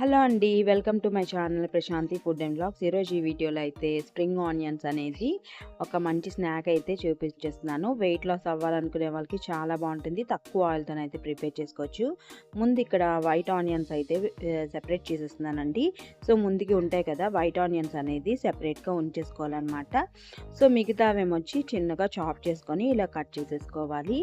Hello అండి welcome to my channel Prashanti food and blogs ఈరోజు ఈ వీడియోలో అయితే స్ప్రింగ్ ఆనియన్స్ అనేది ఒక మంచి స్నాక్ అయితే చూపించేస్తున్నాను. వెయిట్ లాస్ అవ్వాలనుకునే వాళ్ళకి చాలా బాగుంటుంది. తక్కువ ఆయిల్తో అయితే ప్రిపేర్ చేసుకోవచ్చు. ముందు ఇక్కడ వైట్ ఆనియన్స్ అయితే సెపరేట్ చేసేస్తున్నానండి. సో ముందుకి ఉంటాయి కదా వైట్ ఆనియన్స్ అనేది సెపరేట్గా ఉంచేసుకోవాలన్నమాట. సో మిగతావేమొచ్చి చిన్నగా చాప్ చేసుకొని ఇలా కట్ చేసేసుకోవాలి.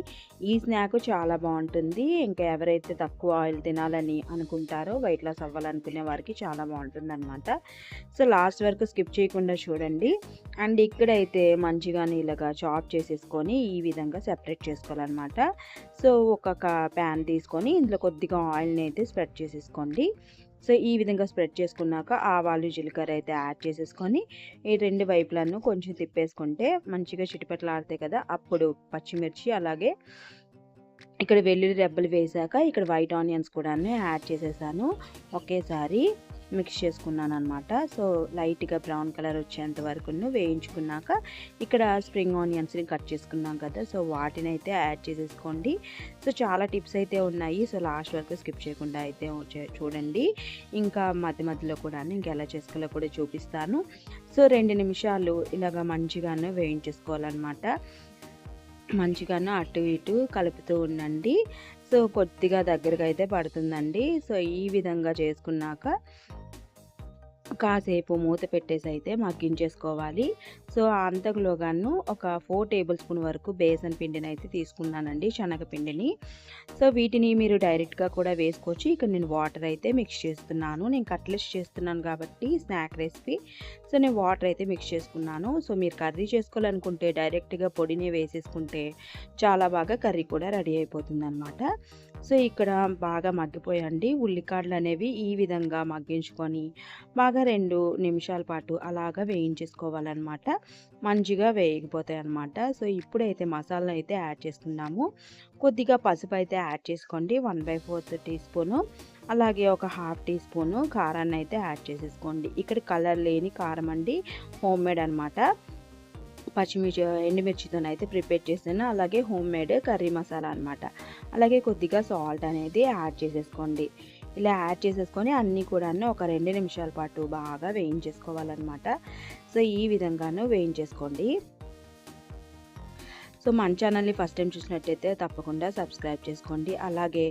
ఈ స్నాక్ చాలా బాగుంటుంది. ఇంకా ఎవరైతే తక్కువ ఆయిల్ తినాలని అనుకుంటారో వెయిట్ లాస్ అవ్వాలనుకునే వారికి చాలా బాగుంటుంది అనమాట సో లాస్ట్ వరకు స్కిప్ చేయకుండా చూడండి. అండ్ ఇక్కడైతే మంచిగా ఇలాగా చాప్ చేసేసుకొని ఈ విధంగా సెపరేట్ చేసుకోవాలన్నమాట. సో ఒక ప్యాన్ తీసుకొని ఇందులో కొద్దిగా ఆయిల్ని అయితే స్ప్రెడ్ చేసేసుకోండి. సో ఈ విధంగా స్ప్రెడ్ చేసుకున్నాక ఆవాలు జీలకర్ర అయితే యాడ్ చేసేసుకొని ఈ రెండు వైపులను కొంచెం తిప్పేసుకుంటే మంచిగా చిటిపట్లాడతాయి కదా. అప్పుడు పచ్చిమిర్చి అలాగే ఇక్కడ వెల్లుల్లి రెబ్బలు వేసాక ఇక్కడ వైట్ ఆనియన్స్ కూడా యాడ్ చేసేసాను. ఒకేసారి మిక్స్ చేసుకున్నాను అనమాట సో లైట్గా బ్రౌన్ కలర్ వచ్చేంత వరకు వేయించుకున్నాక ఇక్కడ స్ప్రింగ్ ఆనియన్స్ని కట్ చేసుకున్నాం కదా సో వాటిని అయితే యాడ్ చేసేసుకోండి. సో చాలా టిప్స్ అయితే ఉన్నాయి. సో లాస్ట్ వరకు స్కిప్ చేయకుండా అయితే చూడండి. ఇంకా మధ్య మధ్యలో కూడా ఇంకా ఎలా చేసుకోవాలో కూడా చూపిస్తాను. సో రెండు నిమిషాలు ఇలాగ మంచిగానే వేయించేసుకోవాలన్నమాట. మంచిగాను అటు ఇటు కలుపుతూ ఉండండి. సో కొద్దిగా దగ్గరగా అయితే పడుతుందండి. సో ఈ విధంగా చేసుకున్నాక కాసేపు మూత పెట్టేసి అయితే మగ్గించేసుకోవాలి. సో అంతకులోగాను ఒక ఫోర్ టేబుల్ స్పూన్ వరకు బేసన్ పిండిని అయితే తీసుకున్నానండి శనగపిండిని. సో వీటిని మీరు డైరెక్ట్గా కూడా వేసుకోవచ్చు. ఇక్కడ నేను వాటర్ అయితే మిక్స్ చేస్తున్నాను. నేను కట్లెట్స్ చేస్తున్నాను కాబట్టి స్నాక్ రెసిపీ. సో నేను వాటర్ అయితే మిక్స్ చేసుకున్నాను. సో మీరు కర్రీ చేసుకోవాలనుకుంటే డైరెక్ట్గా పొడిని వేసేసుకుంటే చాలా బాగా కర్రీ కూడా రెడీ అయిపోతుంది అనమాట సో ఇక్కడ బాగా మగ్గిపోయండి ఉల్లికాడలు అనేవి ఈ విధంగా మగ్గించుకొని బాగా రెండు నిమిషాల పాటు అలాగా వేయించేసుకోవాలన్నమాట. మంచిగా వేయకపోతాయి అనమాట సో ఇప్పుడైతే మసాలా అయితే యాడ్ చేసుకున్నాము. కొద్దిగా పసుపు అయితే యాడ్ చేసుకోండి. One by fourth teaspoon. అలాగే ఒక హాఫ్ టీ స్పూను. కారాన్ని అయితే యాడ్ చేసేసుకోండి. ఇక్కడ కలర్ లేని కారం అండి. హోమ్ మేడ్ అనమాట పచ్చిమిర్చి ఎండుమిర్చితో అయితే ప్రిపేర్ చేసాను అలాగే హోమ్ మేడ్ కర్రీ మసాలా అనమాట అలాగే కొద్దిగా సాల్ట్ అనేది యాడ్ చేసేసుకోండి. ఇలా యాడ్ చేసేసుకొని అన్నీ కూడా ఒక రెండు నిమిషాల పాటు బాగా వేయించేసుకోవాలన్నమాట. సో ఈ విధంగాను వేయించేసుకోండి. సో మన ఛానల్ని ఫస్ట్ టైం చూసినట్టయితే తప్పకుండా సబ్స్క్రైబ్ చేసుకోండి. అలాగే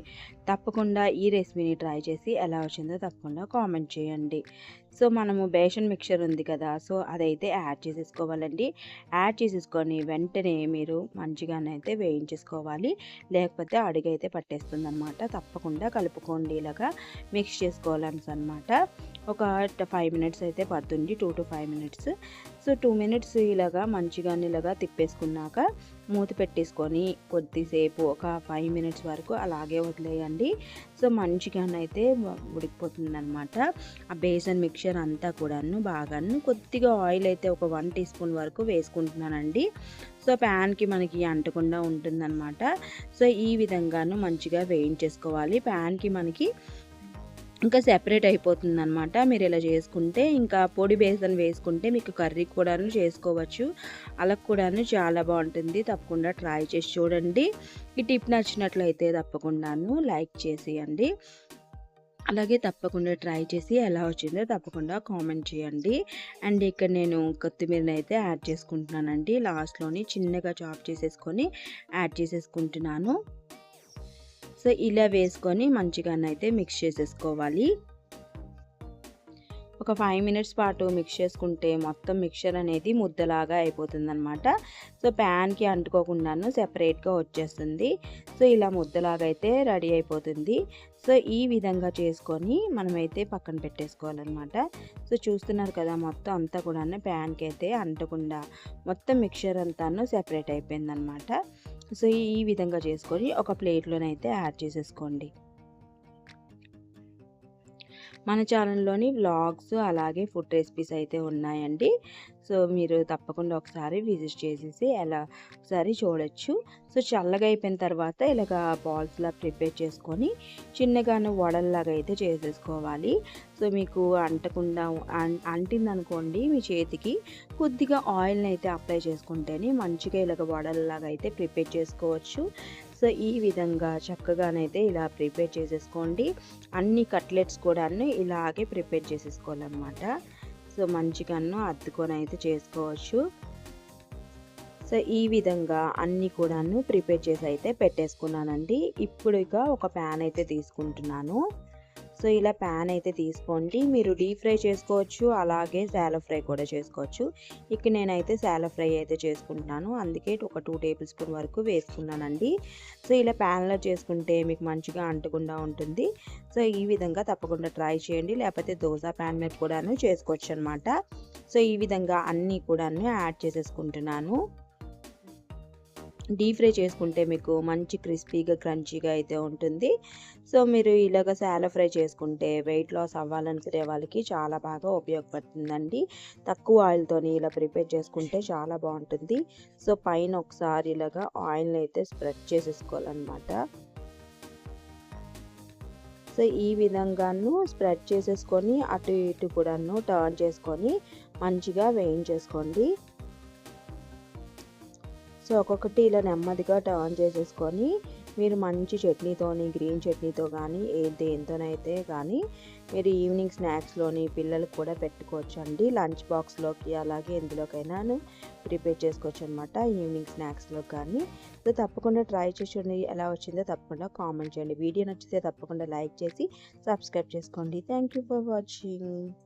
తప్పకుండా ఈ రెసిపీని ట్రై చేసి ఎలా వచ్చిందో తప్పకుండా కామెంట్ చేయండి. సో మనము బేషన్ మిక్చర్ ఉంది కదా సో అదైతే యాడ్ చేసేసుకోవాలండి. యాడ్ చేసేసుకొని వెంటనే మీరు మంచిగానైతే వేయించేసుకోవాలి. లేకపోతే అడుగైతే పట్టేస్తుంది అనమాట తప్పకుండా కలుపుకోండి ఇలాగా మిక్స్ చేసుకోవాలి అనమాట ఒక ఫైవ్ మినిట్స్ అయితే పడుతుంది two to five minutes so two minutes ఇలాగా మంచిగా ఇలాగా తిప్పేసుకున్నాక మూత పెట్టేసుకొని కొద్దిసేపు ఒక ఫైవ్ మినిట్స్ వరకు అలాగే వదిలేయండి. సో మంచిగానైతే ఉడికిపోతుంది అనమాట ఆ బేసన్ మిక్చర్ అంతా కూడాను బాగాను కొద్దిగా ఆయిల్ అయితే ఒక వన్ టీ స్పూన్ వరకు వేసుకుంటున్నానండి. సో ప్యాన్కి మనకి అంటకుండా ఉంటుందన్నమాట. సో ఈ విధంగాను మంచిగా వేయించేసుకోవాలి. ప్యాన్కి మనకి ఇంకా సెపరేట్ అయిపోతుంది అనమాట మీరు ఇలా చేసుకుంటే ఇంకా పొడి బేసన్ వేసుకుంటే మీకు కర్రీ కూడాను చేసుకోవచ్చు. అలా కూడాను చాలా బాగుంటుంది. తప్పకుండా ట్రై చేసి చూడండి. ఈ టిప్ నచ్చినట్లయితే తప్పకుండాను లైక్ చేసేయండి. అలాగే తప్పకుండా ట్రై చేసి ఎలా వచ్చిందో తప్పకుండా కామెంట్ చేయండి. అండ్ ఇక్కడ నేను కొత్తిమీరని అయితే యాడ్ చేసుకుంటున్నానండి. లాస్ట్లోని చిన్నగా చాప్ చేసేసుకొని యాడ్ చేసేసుకుంటున్నాను. సో ఇలా వేసుకొని మంచిగానైతే మిక్స్ చేసేసుకోవాలి. ఒక ఫైవ్ మినిట్స్ పాటు మిక్స్ చేసుకుంటే మొత్తం మిక్చర్ అనేది ముద్దలాగా అయిపోతుంది అనమాట సో ప్యాన్కి అంటుకోకుండాను సెపరేట్గా వచ్చేస్తుంది. సో ఇలా ముద్దలాగా అయితే రెడీ అయిపోతుంది. సో ఈ విధంగా చేసుకొని మనమైతే పక్కన పెట్టేసుకోవాలన్నమాట. సో చూస్తున్నారు కదా మొత్తం అంతా కూడా ప్యాన్కి అయితే అంటకుండా మొత్తం మిక్చర్ అంతాను సెపరేట్ అయిపోయిందనమాట సో ఈ విధంగా చేసుకొని ఒక ప్లేట్లోనైతే యాడ్ చేసేసుకోండి. మన ఛానల్లోని వ్లాగ్స్ అలాగే ఫుడ్ రెసిపీస్ అయితే ఉన్నాయండి. సో మీరు తప్పకుండా ఒకసారి విజిట్ చేసేసి ఎలా ఒకసారి చూడొచ్చు. సో చల్లగా అయిపోయిన తర్వాత ఇలాగ బాల్స్లా ప్రిపేర్ చేసుకొని చిన్నగాను వడల్లాగా అయితే చేసేసుకోవాలి. సో మీకు అంటకుండా అంటింది అనుకోండి మీ చేతికి కొద్దిగా ఆయిల్ని అయితే అప్లై చేసుకుంటేనే మంచిగా ఇలాగ వడల్లాగా అయితే ప్రిపేర్ చేసుకోవచ్చు. సో ఈ విధంగా చక్కగానైతే ఇలా ప్రిపేర్ చేసేసుకోండి. అన్ని కట్లెట్స్ కూడా ఇలాగే ప్రిపేర్ చేసేసుకోవాలన్నమాట. సో మంచిగాను అద్దుకొని అయితే చేసుకోవచ్చు. సో ఈ విధంగా అన్నీ కూడాను ప్రిపేర్ చేసి అయితే పెట్టేసుకున్నానండి. ఇప్పుడు ఇక ఒక ప్యాన్ అయితే తీసుకుంటున్నాను. సో ఇలా ప్యాన్ అయితే తీసుకోండి. మీరు డీప్ ఫ్రై చేసుకోవచ్చు అలాగే శాలో ఫ్రై కూడా చేసుకోవచ్చు. ఇక నేనైతే శాలో ఫ్రై అయితే చేసుకుంటున్నాను. అందుకే ఒక టూ టేబుల్ స్పూన్ వరకు వేసుకున్నానండి. సో ఇలా ప్యాన్లో చేసుకుంటే మీకు మంచిగా అంటకుండా ఉంటుంది. సో ఈ విధంగా తప్పకుండా ట్రై చేయండి. లేకపోతే దోశ ప్యాన్ మీద కూడాను చేసుకోవచ్చు అనమాట సో ఈ విధంగా అన్నీ కూడాను యాడ్ చేసేసుకుంటున్నాను. డీప్ ఫ్రై చేసుకుంటే మీకు మంచి క్రిస్పీగా క్రంచీగా అయితే ఉంటుంది. సో మీరు ఇలాగ శాలో ఫ్రై చేసుకుంటే వెయిట్ లాస్ అవ్వాలనుకునే వాళ్ళకి చాలా బాగా ఉపయోగపడుతుందండి. తక్కువ ఆయిల్తోని ఇలా ప్రిపేర్ చేసుకుంటే చాలా బాగుంటుంది. సో పైన ఒకసారి ఇలాగా ఆయిల్ని అయితే స్ప్రెడ్ చేసేసుకోవాలన్నమాట. సో ఈ విధంగాను స్ప్రెడ్ చేసేసుకొని అటు ఇటు కూడాను టర్న్ చేసుకొని మంచిగా వేయించేసుకోండి. సో ఒక్కొక్కటి ఇలా నెమ్మదిగా టర్న్ చేసేసుకొని మీరు మంచి చట్నీతోని గ్రీన్ చట్నీతో కానీ ఏ దేంతోనైతే కానీ మీరు ఈవినింగ్ స్నాక్స్లోని పిల్లలకు కూడా పెట్టుకోవచ్చు అండి లంచ్ బాక్స్లోకి అలాగే ఎందులోకైనా ప్రిపేర్ చేసుకోవచ్చు అనమాట ఈవినింగ్ స్నాక్స్లో కానీ సో తప్పకుండా ట్రై చేసి ఎలా వచ్చిందో తప్పకుండా కామెంట్ చేయండి. వీడియో నచ్చితే తప్పకుండా లైక్ చేసి సబ్స్క్రైబ్ చేసుకోండి. Thank you for watching.